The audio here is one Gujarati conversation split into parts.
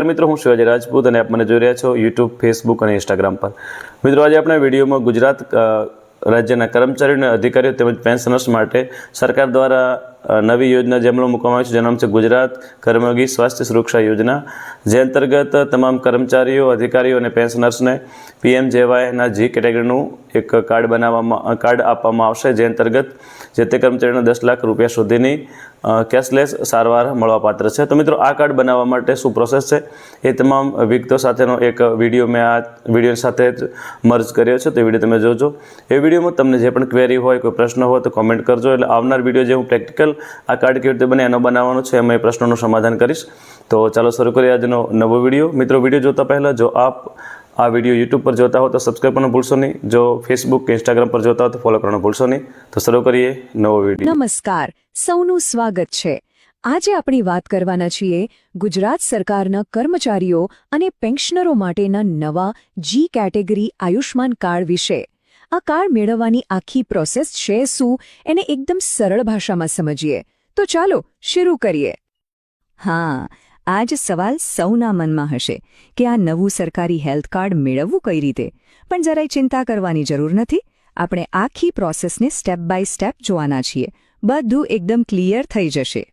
નમસ્કાર મિત્રો, હું શિવાજી રાજપૂત અને આપ મને જોઈ રહ્યા છો યુટ્યુબ ફેસબુક અને ઇન્સ્ટાગ્રામ પર. મિત્રો, આજે આપણે વિડીયોમાં ગુજરાત રાજ્યના કર્મચારીઓ અને અધિકારીઓ તેમજ પેન્શનર્સ માટે સરકાર દ્વારા નવી યોજના જે મૂકવામાં આવી છે, જેનું નામ છે ગુજરાત કર્મયોગી સ્વાસ્થ્ય સુરક્ષા યોજના, જે અંતર્ગત તમામ કર્મચારીઓ, અધિકારીઓ અને પેન્શનર્સને પીએમ જેવાયના જી કેટેગરીનું એક કાર્ડ બનાવવામાં કાર્ડ આપવામાં આવશે, જે અંતર્ગત જે તે કર્મચારીને દસ લાખ રૂપિયા સુધીની કેશલેસ સારવાર મળવાપાત્ર છે. તો મિત્રો, આ કાર્ડ બનાવવા માટે શું પ્રોસેસ છે? એ તમામ વિગતો સાથેનો એક વીડિયો મેં આ વીડિયો સાથે જ મર્જ કર્યો છે, તો એ વીડિયો તમે જોજો. એ વિડીયોમાં તમને જે પણ ક્વેરી હોય, કોઈ પ્રશ્ન હોય, તો કોમેન્ટ કરજો. એટલે આવનાર વીડિયો જે હું પ્રેક્ટિકલ આ કાર્ડ કેવી રીતે બને એનો બનાવવાનો છે એમાં એ પ્રશ્નોનું સમાધાન કરીશ. તો ચાલો શરૂ કરીએ આજનો નવો વીડિયો મિત્રો વીડિયો જોતા પહેલાં જો આપ આ વીડિયો યુટ્યુબ પર જોતા હો તો સબસ્ક્રાઈબ કરવાનું ભૂલશો નહીં. જો ફેસબુક કે ઇન્સ્ટાગ્રામ પર જોતા હો તો ફોલો કરવાનું ભૂલશો નહીં. તો શરૂ કરીએ નવો વીડિયો નમસ્કાર. સૌનું સ્વાગત છે. આજે આપણે વાત કરવાના છીએ ગુજરાત સરકારના કર્મચારીઓ અને પેન્શનરો માટેના નવા જી કેટેગરી આયુષ્માન કાર્ડ વિશે. આ કાર્ડ મેળવવાની આખી પ્રોસેસ છે શું? એને એકદમ સરળ ભાષામાં સમજીએ. તો ચાલો, શરૂ કરીએ. હા આ જ સવાલ સૌના મનમાં હશે કે આ નવું સરકારી હેલ્થ કાર્ડ મેળવવું કઈ રીતે? પણ જરાય ચિંતા કરવાની જરૂર નથી. આપણે આખી પ્રોસેસને સ્ટેપ બાય સ્ટેપ જોવાના છીએ. બધું એકદમ ક્લિયર થઈ જશે.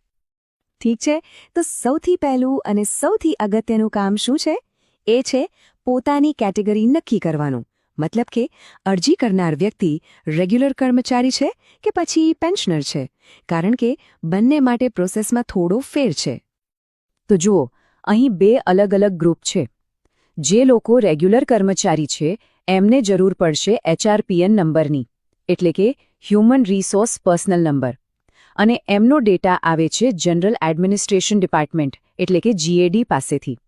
ઠીક છે? તો સૌથી પહેલું અને સૌથી અગત્યનું કામ શું છે? એ છે પોતાની કેટેગરી નક્કી કરવાનું. મતલબ કે અરજી કરનાર વ્યક્તિ રેગ્યુલર કર્મચારી છે કે પછી પેન્શનર છે? કારણ કે બંને માટે પ્રોસેસમાં થોડો ફેર છે. તો જુઓ, અહીં બે અલગ અલગ ગ્રુપ છે. જે લોકો રેગ્યુલર કર્મચારી છે, એમને જરૂર પડશે એચઆરપીએન નંબરની, એટલે કે હ્યુમન રિસોર્સ પર્સનલ નંબર અને એમનો ડેટા આવે છે જનરલ એડમિનિસ્ટ્રેશન ડિપાર્ટમેન્ટ એટલે કે જીએડી પાસેથી.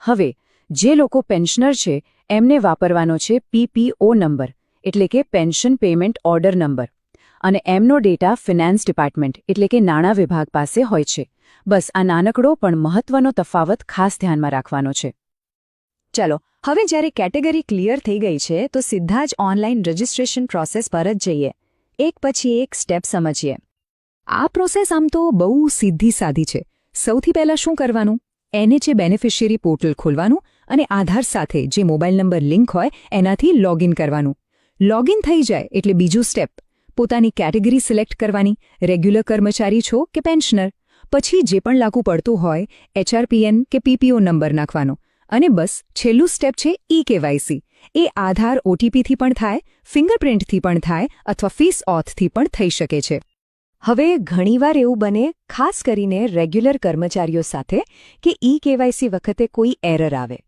હવે જે લોકો પેન્શનર છે, એમને વાપરવાનો છે પીપીઓ નંબર એટલે કે પેન્શન પેમેન્ટ ઓર્ડર નંબર અને એમનો ડેટા ફિનાન્સ ડિપાર્ટમેન્ટ એટલે કે નાણાં વિભાગ પાસે હોય છે. બસ આ નાનકડો પણ મહત્વનો તફાવત ખાસ ધ્યાનમાં રાખવાનો છે. ચાલો, હવે જ્યારે કેટેગરી ક્લિયર થઈ ગઈ છે, તો સીધા જ ઓનલાઈન રજિસ્ટ્રેશન પ્રોસેસ પર જ જઈએ. એક પછી એક સ્ટેપ સમજીએ. આ પ્રોસેસ આમ તો બહુ સીધી સાધી છે. સૌથી પહેલાં શું કરવાનું? એને જે બેનિફિશિયરી પોર્ટલ ખોલવાનું અને આધાર સાથે જે મોબાઈલ નંબર લિંક હોય, એનાથી લોગિન કરવાનું. લોગિન થઈ જાય એટલે બીજું સ્ટેપ પોતાની કેટેગરી સિલેક્ટ કરવાની. રેગ્યુલર કર્મચારી છો કે પેન્શનર પછી જે પણ લાગુ પડતું હોય એચઆરપીએન કે પીપીઓ નંબર નાખવાનો. અને બસ, છેલ્લું સ્ટેપ છે ઈ કેવાયસી એ આધાર ઓટીપીથી પણ થાય ફિંગરપ્રિન્ટથી પણ થાય, અથવા ફીસ ઓથથી પણ થઈ શકે છે. હવે ઘણીવાર એવું બને, ખાસ કરીને રેગ્યુલર કર્મચારીઓ સાથે, કે ઈ કેવાયસી વખતે કોઈ એરર આવે.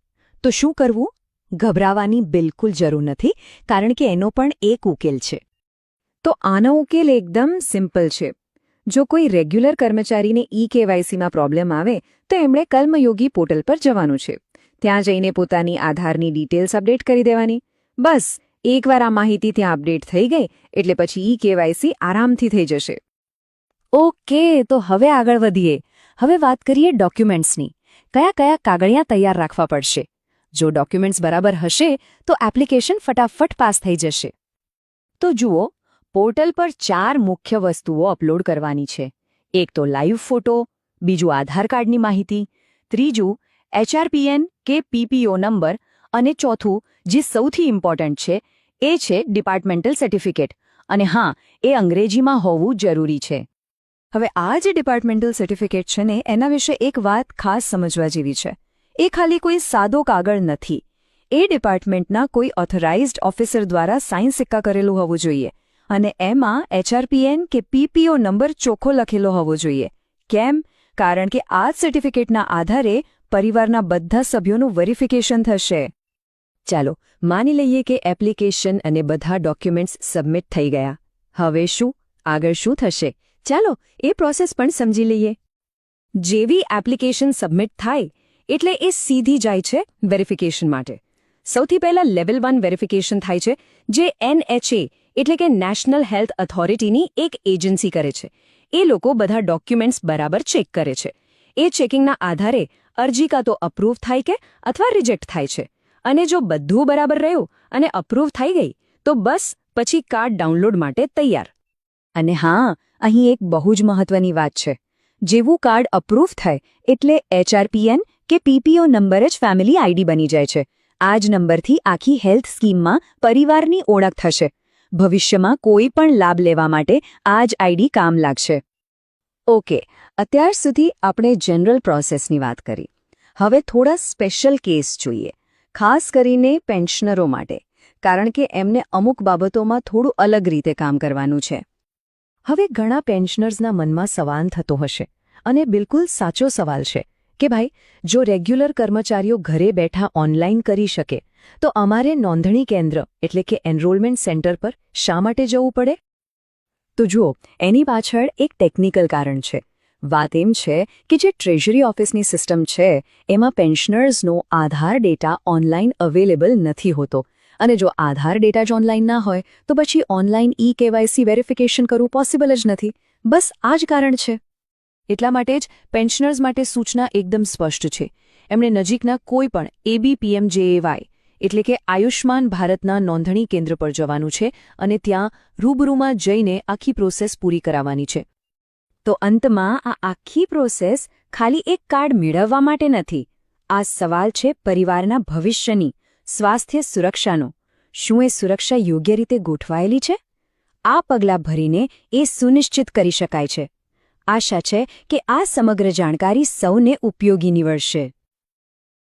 તો શું કરવું? ગભરાવાની બિલકુલ જરૂર નથી, કારણ કે એનો પણ એક ઉકેલ છે. તો આનો ઉકેલ એકદમ સિમ્પલ છે. જો કોઈ રેગ્યુલર કર્મચારીને ઈ કેવાયસીમાં પ્રોબ્લેમ આવે, તો એમણે કલ્મયોગી પોર્ટલ પર જવાનું છે. ત્યાં જઈને પોતાની આધારની ડિટેલ્સ અપડેટ કરી દેવાની. બસ, એકવાર આ માહિતી ત્યાં અપડેટ થઈ ગઈ, એટલે પછી ઈ કેવાયસી આરામથી થઈ જશે. ઓકે, તો હવે આગળ વધીએ. હવે વાત કરીએ ડોક્યુમેન્ટ્સની. કયા કયા કાગળિયા તૈયાર રાખવા પડશે? જો ડોક્યુમેન્ટ્સ બરાબર હશે, તો એપ્લિકેશન ફટાફટ પાસ થઈ જશે. તો જુઓ પોર્ટલ પર ચાર મુખ્ય વસ્તુઓ અપલોડ કરવાની છે. એક તો લાઈવ ફોટો બીજું આધાર કાર્ડની માહિતી, ત્રીજું એચઆરપીએન કે પીપીઓ નંબર, અને ચોથું, જે સૌથી ઇમ્પોર્ટન્ટ છે, એ છે ડિપાર્ટમેન્ટલ સર્ટિફિકેટ અને હા, એ અંગ્રેજીમાં હોવું જરૂરી છે. હવે આ જે ડિપાર્ટમેન્ટલ સર્ટિફિકેટ છે ને, એના વિશે એક વાત ખાસ સમજવા જેવી છે. એ ખાલી કોઈ સાદો કાગળ નથી. એ ડિપાર્ટમેન્ટના કોઈ ઓથોરાઇઝ્ડ ઓફિસર દ્વારા સાઇન સિક્કા કરેલું હોવું જોઈએ અને એમાં એચઆરપીએન કે પીપીઓ નંબર ચોખ્ખો લખેલો હોવો જોઈએ. કેમ? કારણ કે આ સર્ટિફિકેટના આધારે પરિવારના બધા સભ્યોનું વેરિફિકેશન થશે. ચાલો, માની લઈએ કે એપ્લિકેશન અને બધા ડોક્યુમેન્ટ્સ સબમિટ થઈ ગયા. હવે શું? આગળ શું થશે? ચાલો, એ પ્રોસેસ પણ સમજી લઈએ. જેવી એપ્લિકેશન સબમિટ થાય એટલે એ સીધી જાય છે વેરિફિકેશન માટે. સૌથી પહેલા લેવલ વન વેરિફિકેશન થાય છે, જે એનએચએ એટલે કે નેશનલ હેલ્થ ઓથોરિટીની એક એજન્સી કરે છે. એ લોકો બધા ડોક્યુમેન્ટ્સ બરાબર ચેક કરે છે. એ ચેકિંગના આધારે અરજી કાં તો અપ્રૂવ થાય કે અથવા રિજેક્ટ થાય છે. અને જો બધું બરાબર રહ્યું અને અપ્રૂવ થઈ ગઈ, તો બસ પછી કાર્ડ ડાઉનલોડ માટે તૈયાર. અને હા, અહીં એક બહુ જ મહત્વની વાત છે. જેવું કાર્ડ અપ્રૂવ થાય એટલે એચઆરપીએન કે પીપીઓ નંબર જ ફેમિલી આઈડી બની જાય છે. આ જ નંબરથી આખી હેલ્થ સ્કીમમાં પરિવારની ઓળખ થશે. ભવિષ્યમાં કોઈ પણ લાભ લેવા માટે આ જ આઈડી કામ લાગશે. ઓકે, અત્યાર સુધી આપણે જનરલ પ્રોસેસની વાત કરી. હવે થોડા સ્પેશિયલ કેસ જોઈએ. ખાસ કરીને પેન્શનરો માટે, કારણ કે એમને અમુક બાબતોમાં થોડું અલગ રીતે કામ કરવાનું છે. હવે ઘણા પેન્શનર્સના મનમાં સવાલ થતો હશે, અને બિલકુલ સાચો સવાલ છે. કે ભાઈ, જો રેગ્યુલર કર્મચારીઓ ઘરે બેઠા ઓનલાઈન કરી શકે, તો અમારે નોંધણી કેન્દ્ર, એટલે કે એનરોલમેન્ટ સેન્ટર પર શા માટે જવું પડે? તો જુઓ, એની પાછળ એક ટેકનિકલ કારણ છે. વાત એમ છે કે જે ટ્રેઝરી ઓફિસની સિસ્ટમ છે, એમાં પેન્શનર્સનો આધાર ડેટા ઓનલાઈન અવેલેબલ નથી હોતો. અને જો આધાર ડેટા જ ઓનલાઈન ના હોય, તો પછી ઓનલાઈન ઈ કેવાયસી વેરિફિકેશન કરવું પોસિબલ જ નથી. બસ આ જ કારણ છે. એટલા માટે જ પેન્શનર્સ માટે સૂચના એકદમ સ્પષ્ટ છે. એમણે નજીકના કોઈ પણ એબીપીએમજેએવાય એટલે કે આયુષ્માન ભારતના નોંધણી કેન્દ્ર પર જવાનું છે અને ત્યાં રૂબરૂમાં જઈને આખી પ્રોસેસ પૂરી કરાવવાની છે. તો અંતમાં આ આખી પ્રોસેસ ખાલી એક કાર્ડ મેળવવા માટે નથી. આ સવાલ છે પરિવારના ભવિષ્યની, સ્વાસ્થ્ય સુરક્ષાનો. શું એ સુરક્ષા યોગ્ય રીતે ગોઠવાયેલી છે? આ પગલાં ભરીને એ સુનિશ્ચિત કરી શકાય છે. આશા છે કે આ સમગ્ર જાણકારી સૌને ઉપયોગી નીવડશે.